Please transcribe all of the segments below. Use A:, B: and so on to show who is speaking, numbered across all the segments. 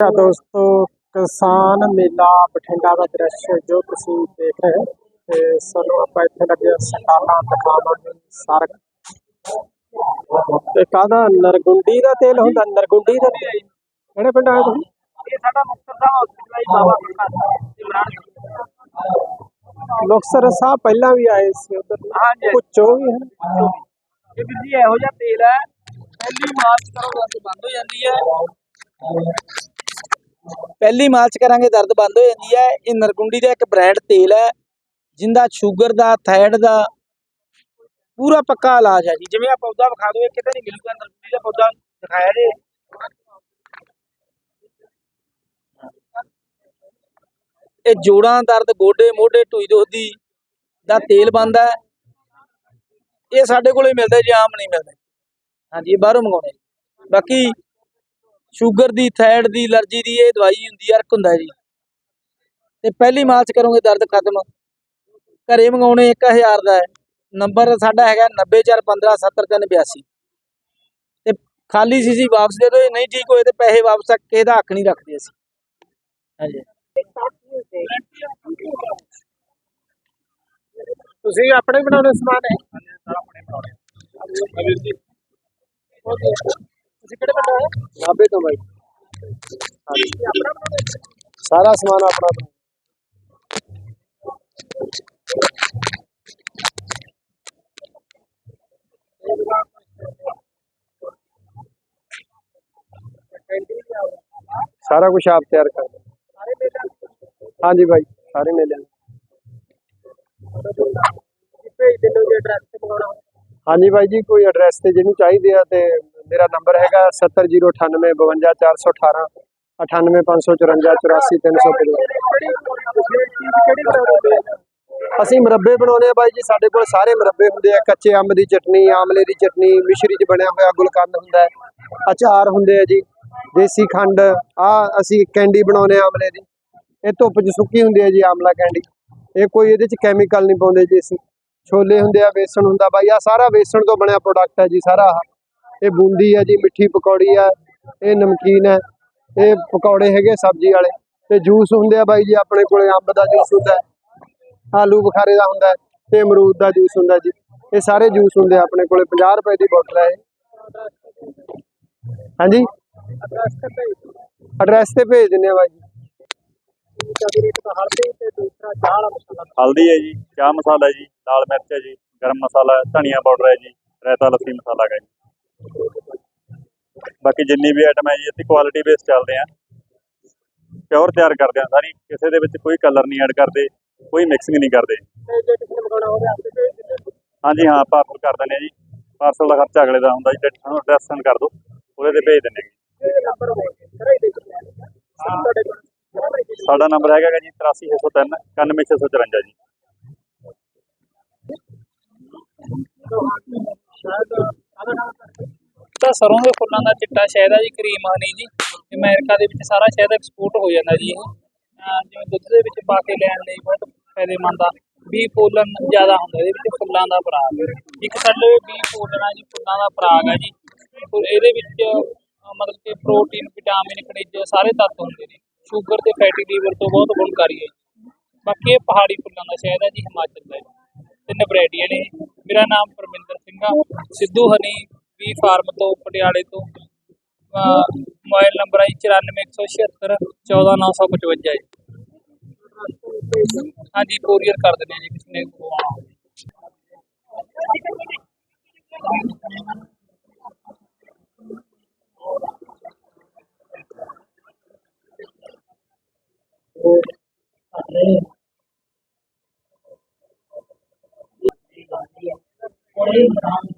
A: ਆ ਦੋਸਤੋ ਕਿਸਾਨ ਮੇਲਾ ਬਠਿੰਡਾ ਦਾ ਦ੍ਰਿਸ਼ ਜੋ ਤੁਸੀਂ ਦੇਖ ਰਹੇ ਹੋ। ਤੇ ਸਾਨੂੰ ਆਪਾਂ ਇੱਥੇ ਲੱਗੇ ਸਕਾਲਾਂ ਦਿਖਾਵਾਂਗੇ ਸਰਕ ਤੇ ਕਾਹਦਾ? ਨਰਗੁੰਡੀ ਦਾ ਤੇਲ ਹੁੰਦਾ ਨਰਗੁੰਡੀ ਦਾ ਤੇਲ। ਕਿਹੜੇ ਪਿੰਡ ਆਏ ਤੁਸੀਂ?
B: ਇਹ ਸਾਡਾ ਮੁਕਤਸਰ ਦਾ ਹਸਪੀਟਲ ਹੈ ਬਾਬਾ ਇਮਰਾਨ
A: ਮੁਕਤਸਰ ਸਾਹਿਬ ਪਹਿਲਾਂ ਵੀ ਆਏ ਸੀ ਉਧਰ
B: ਹਾਂਜੀ।
A: ਪੁੱਛੋ ਵੀ ਹਨ?
B: ਇਹ ਵੀਰ ਜੀ ਇਹੋ ਜਿਹਾ ਤੇਲ ਹੈ ਪਹਿਲੀ ਮਾਰਚ ਕਰੋ ਦਰਦ ਬੰਦ ਹੋ ਜਾਂਦੀ ਹੈ। ਪਹਿਲੀ ਮਾਰਚ ਕਰਾਂਗੇ, ਦਰਦ ਬੰਦ ਹੋ ਜਾਂਦੀ ਹੈ। ਇਹ ਨਰਗੁੰਡੀ ਦਾ ਇੱਕ ਬ੍ਰਾਂਡ ਤੇਲ ਹੈ, ਜਿੰਦਾ ਸ਼ੂਗਰ ਦਾ ਥਾਇਰਡ ਦਾ, ਪੂਰਾ ਪੱਕਾ ਇਲਾਜ ਹੈ ਜੀ। ਜਿਵੇਂ ਆ ਪੌਦਾ ਵਿਖਾ ਦਿਓ ਇਹ ਕਿਤੇ ਨਹੀਂ ਮਿਲੂਗਾ, ਨਰਗੁੰਡੀ ਦਾ ਪੌਦਾ ਦਿਖਾਇਆ ਜੇ। ਇਹ ਜੋੜਾਂ, ਦਰਦ, ਗੋਡੇ, ਮੋਢੇ ਟੂਈ ਦੋਦੀ ਦਾ ਤੇਲ ਬਣਦਾ ਇਹ ਸਾਡੇ ਕੋਲੇ ਮਿਲਦਾ ਜੀ, ਆਮ ਨਹੀਂ ਮਿਲਦਾ। ਹਾਂਜੀ ਬਾਹਰੋਂ ਮੰਗਾਉਣੇ ਬਾਕੀ ਸ਼ੂਗਰ ਦੀ ਥਾਇਰਡ ਦੀ ਅਲਰਜੀ ਦੀ ਇਹ ਦਵਾਈ ਹੁੰਦੀ ਹੈ ਅਰਕ ਹੁੰਦਾ ਜੀ। ਤੇ ਪਹਿਲੀ ਮਾਰਚ ਕਰੋਗੇ ਦਰਦ ਖਤਮ। ਘਰੇ ਮੰਗਾਉਣੇ 1000 ਦਾ ਹੈ। ਨੰਬਰ ਸਾਡਾ ਹੈਗਾ 904157382 ਤੇ ਖਾਲੀ ਸੀ ਜੀ ਵਾਪਸ ਦੇ ਦਿਓ ਜੇ ਨਹੀਂ ਠੀਕ ਹੋਏ ਤੇ ਪੈਸੇ ਵਾਪਸ ਕਿਸੇ ਦਾ ਹੱਕ ਨਹੀਂ ਰੱਖਦੇ ਅਸੀਂ। ਹਾਂਜੀ।
A: ਤੁਸੀਂ ਆਪਣੇ ਬਣਾਉਣੇ ਸਮਾਨ ਹੈ ਤੁਸੀਂ ਕਿਹੜੇ ਪਿੰਡ ਆਏ ਨਾਬੇ ਤੋਂ ਬਾਈ ਸਾਰਾ ਸਮਾਨ ਆਪਣਾ ਬਣਾਉਣਾ। ਸਾਰਾ ਕੁਝ ਆਪ ਤਿਆਰ ਕਰਦੇ ਹਾਂਜੀ ਭਾਈ ਸਾਰੇ ਮੇਲੇ ਹਾਂਜੀ ਭਾਈ ਜੀ ਕੋਈ ਐਡਰੈਸ ਤੇ ਜਿਹਨੂੰ ਚਾਹੀਦੇ ਆ ਤੇ ਮੇਰਾ ਨੰਬਰ ਹੈਗਾ 70098 52418 98554 ਅਸੀਂ ਮੁਰੱਬੇ ਬਣਾਉਨੇ ਆ ਬਾਈ ਜੀ, ਸਾਡੇ ਕੋਲ ਸਾਰੇ ਮੁਰੱਬੇ ਹੁੰਦੇ ਆ, ਕੱਚੇ ਅੰਬ ਦੀ ਚਟਨੀ, ਆਮਲੇ ਦੀ ਚਟਨੀ, ਮਿਸ਼ਰੀ ਚ ਬਣਿਆ ਹੋਇਆ ਗੁਲਕੰਦ ਹੁੰਦਾ ਹੈ, ਅਚਾਰ ਹੁੰਦੇ ਆ ਜੀ, ਦੇਸੀ ਖੰਡ ਆ ਅਸੀਂ ਕੈਂਡੀ ਬਣਾਉਨੇ ਆ ਆਮਲੇ ਦੀ, ਇਹ ਧੁੱਪ 'ਚ ਸੁੱਕੀ ਹੁੰਦੀ ਹੈ ਜੀ, ਆਮਲਾ ਕੈਂਡੀ। ਇਹ ਕੋਈ ਇਹਦੇ 'ਚ ਕੈਮੀਕਲ ਨਹੀਂ ਪਾਉਂਦੇ ਜੀ ਅਸੀਂ। ਛੋਲੇ ਹੁੰਦੇ ਆ, ਵੇਸਣ ਹੁੰਦਾ ਬਾਈ ਆ ਸਾਰਾ ਵੇਸਣ ਤੋਂ ਬਣਿਆ ਪ੍ਰੋਡਕਟ ਹੈ ਜੀ, ਸਾਰਾ ਆਹ। ਇਹ ਬੂੰਦੀ ਹੈ ਜੀ, ਮਿੱਠੀ ਪਕੌੜੀ ਹੈ ਇਹ ਨਮਕੀਨ ਹੈ ਇਹ ਪਕੌੜੇ ਹੈਗੇ ਸਬਜ਼ੀ ਵਾਲੇ। ਤੇ ਜੂਸ ਹੁੰਦੇ ਆ ਬਾਈ ਜੀ, ਆਪਣੇ ਕੋਲੇ ਅੰਬ ਦਾ ਜੂਸ ਹੁੰਦਾ ਆਲੂ ਬੁਖਾਰੇ ਦਾ ਹੁੰਦਾ ਤੇ ਅਮਰੂਦ ਦਾ ਜੂਸ ਹੁੰਦਾ ਜੀ। ਇਹ ਸਾਰੇ ਜੂਸ ਹੁੰਦੇ ਆ ਆਪਣੇ ਕੋਲੇ 50 ਰੁਪਏ ਦੀ ਬੋਤਲ ਹੈ ਹਾਂਜੀ? ਐਡਰੈਸ ਤੇ ਭੇਜ ਦਿੰਦੇ ਆ ਬਾਈ ਜੀ।
C: ਹਲਦੀ ਹੈ ਜੀ, ਚਾਹ ਮਸਾਲਾ ਜੀ, ਲਾਲ ਮਿਰਚ ਹੈ ਜੀ, ਗਰਮ ਮਸਾਲਾ, ਧਨੀਆ ਪਾਊਡਰ ਹੈ ਜੀ, ਰਾਇਤਾ ਲੱਸੀ ਮਸਾਲਾ ਹੈ ਜੀ। ਬਾਕੀ ਜਿੰਨੀ ਵੀ ਆਈਟਮ ਹੈ ਜੀ, ਅਸੀਂ ਕੁਆਲਿਟੀ ਬੇਸ ਚੱਲਦੇ ਆ ਪਿਓਰ ਤਿਆਰ ਕਰਦੇ ਆ ਸਾਰੀ। ਕਿਸੇ ਦੇ ਵਿੱਚ ਕੋਈ ਕਲਰ ਨਹੀਂ ਐਡ ਕਰਦੇ, ਕੋਈ ਮਿਕਸਿੰਗ ਨਹੀਂ ਕਰਦੇ। ਹਾਂਜੀ, ਹਾਂ ਪਾਰਸਲ ਕਰ ਦਿੰਦੇ ਆ ਜੀ। ਪਾਰਸਲ ਦਾ ਖਰਚਾ ਅਗਲੇ ਦਾ ਹੁੰਦਾ ਜੀ ਤੁਹਾਨੂੰ ਸਾਨੂੰ ਐਡਰੈਸ ਸੈਂਡ ਕਰ ਦਿਓ। ਉਹਦੇ ਤੇ ਭੇਜ ਦਿੰਦੇ ਆ ਜੀ। ਸਾਡਾ ਨੰਬਰ ਹੈਗਾ ਗਾ ਜੀ 83603 91654 ਜੀ।
B: ਤਾਂ ਸਰੋਂ ਦੇ ਫੁੱਲਾਂ ਦਾ ਚਿੱਟਾ ਸ਼ਹਿਦ ਆ ਜੀ, ਕਰੀਮ ਹਨੀ ਜੀ। ਅਮਰੀਕਾ ਦੇ ਵਿੱਚ ਸਾਰਾ ਸ਼ਹਿਦ ਐਕਸਪੋਰਟ ਹੋ ਜਾਂਦਾ ਜੀ ਇਹ। ਜਿਵੇਂ ਦੁੱਧ ਦੇ ਵਿੱਚ ਪਾ ਕੇ ਲੈਣ ਲਈ ਬਹੁਤ ਫਾਇਦੇਮੰਦ ਆ। ਬੀ ਪੋਲਨ ਜ਼ਿਆਦਾ ਹੁੰਦਾ, ਇਹਦੇ ਵਿੱਚ ਫੁੱਲਾਂ ਦਾ ਪਰਾਗ। ਇੱਕ ਸਾਡੇ ਬੀ ਪੋਲਨ ਜੀ, ਫੁੱਲਾਂ ਦਾ ਪਰਾਗ ਆ ਜੀ। ਇਹਦੇ ਵਿੱਚ ਮਤਲਬ ਕਿ ਪ੍ਰੋਟੀਨ ਵਿਟਾਮਿਨ ਖਣਿਜ ਸਾਰੇ ਤੱਤ ਹੁੰਦੇ ਨੇ। ਸ਼ੂਗਰ ਤੇ ਫੈਟੀ ਲੀਵਰ ਤੋਂ ਬਹੁਤ ਗੁਣਕਾਰੀ ਹੈ ਜੀ। ਬਾਕੀ ਇਹ ਪਹਾੜੀ ਫੁੱਲਾਂ ਦਾ ਸ਼ਹਿਦ ਹੈ ਜੀ, ਹਿਮਾਚਲ ਦਾ ਤਿੰਨ ਵੈਰਾਈਟੀਆਂ ਨੇ ਮੇਰਾ ਨਾਮ ਪਰਮਿੰਦਰ ਸਿੰਘ ਆ। ਸਿੱਧੂ ਹਨੀ ਵੀ ਫਾਰਮ ਤੋਂ ਪਟਿਆਲੇ ਤੋਂ ਮੋਬਾਈਲ ਨੰਬਰ ਹੈ 9417714955 ਜੀ। ਹਾਂਜੀ ਕੋਰੀਅਰ ਕਰ ਦਿੰਦੇ ਆ ਜੀ ਕਿਸੇ ਨੇ ਕੋਈ
D: ਬਰਾਂਡ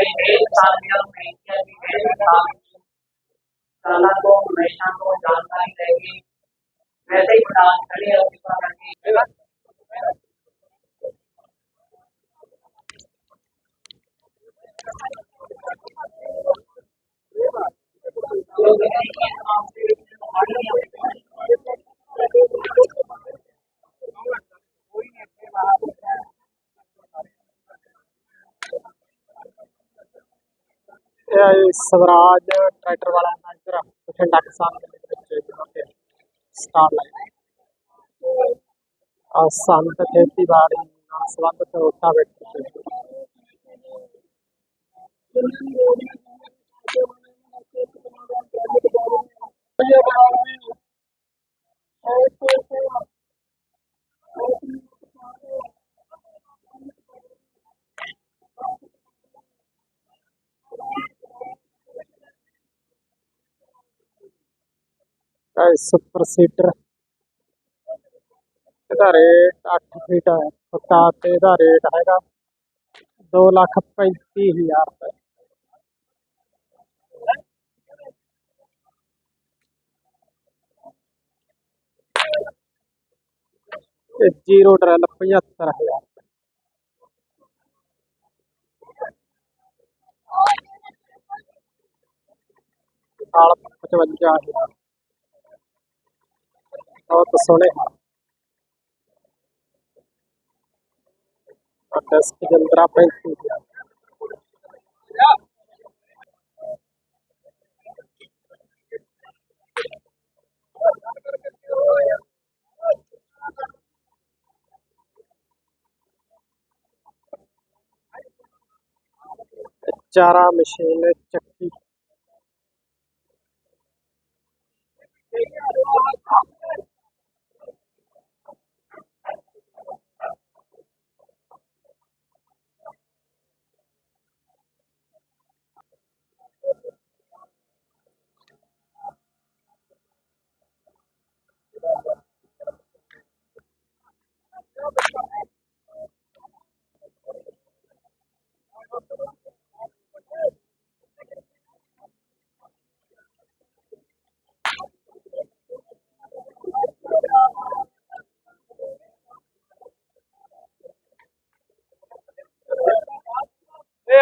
D: तो ये एक साल में हम नहीं किया कि एक साल साला को हमेशा को जानकारी रहेगी वैसे ही प्रदान करें और किसान ਜਿਹੜਾ
A: ਇਹ ਸਵਰਾਜ ਟਰੈਕਟਰ ਵਾਲਾ ਨਾ ਇੱਧਰ ਬਠਿੰਡਾ ਕਿਸਾਨ ਦੇ ਵਿੱਚ ਜਿਹੜਾ ਸਟਾਰ ਲਾਇਆ ਆ ਸੰਤ ਖੇਤੀਬਾੜੀ ਨਾਲ ਸੰਬੰਧਿਤ ਉੱਠਾ ਬੈਠੇ Thank you. 250 ਸੀਟਰ। ਇਹਦਾ ਰੇਟ 8 ਫੀਟ ਹੈ ਫੁੱਟਾ ਤੇ ਇਹਦਾ ਰੇਟ ਹੈਗਾ 2 ਲੱਖ 35000 ਰੁਪਏ। ਤੇ ਜ਼ੀਰੋ ਡਰਲ 75000 ਰੁਪਏ। ਸਾਲ 55000 बहुत सोने और दस की जंतरा पैंट टूट गया चारा मशीन चक्की Thank you.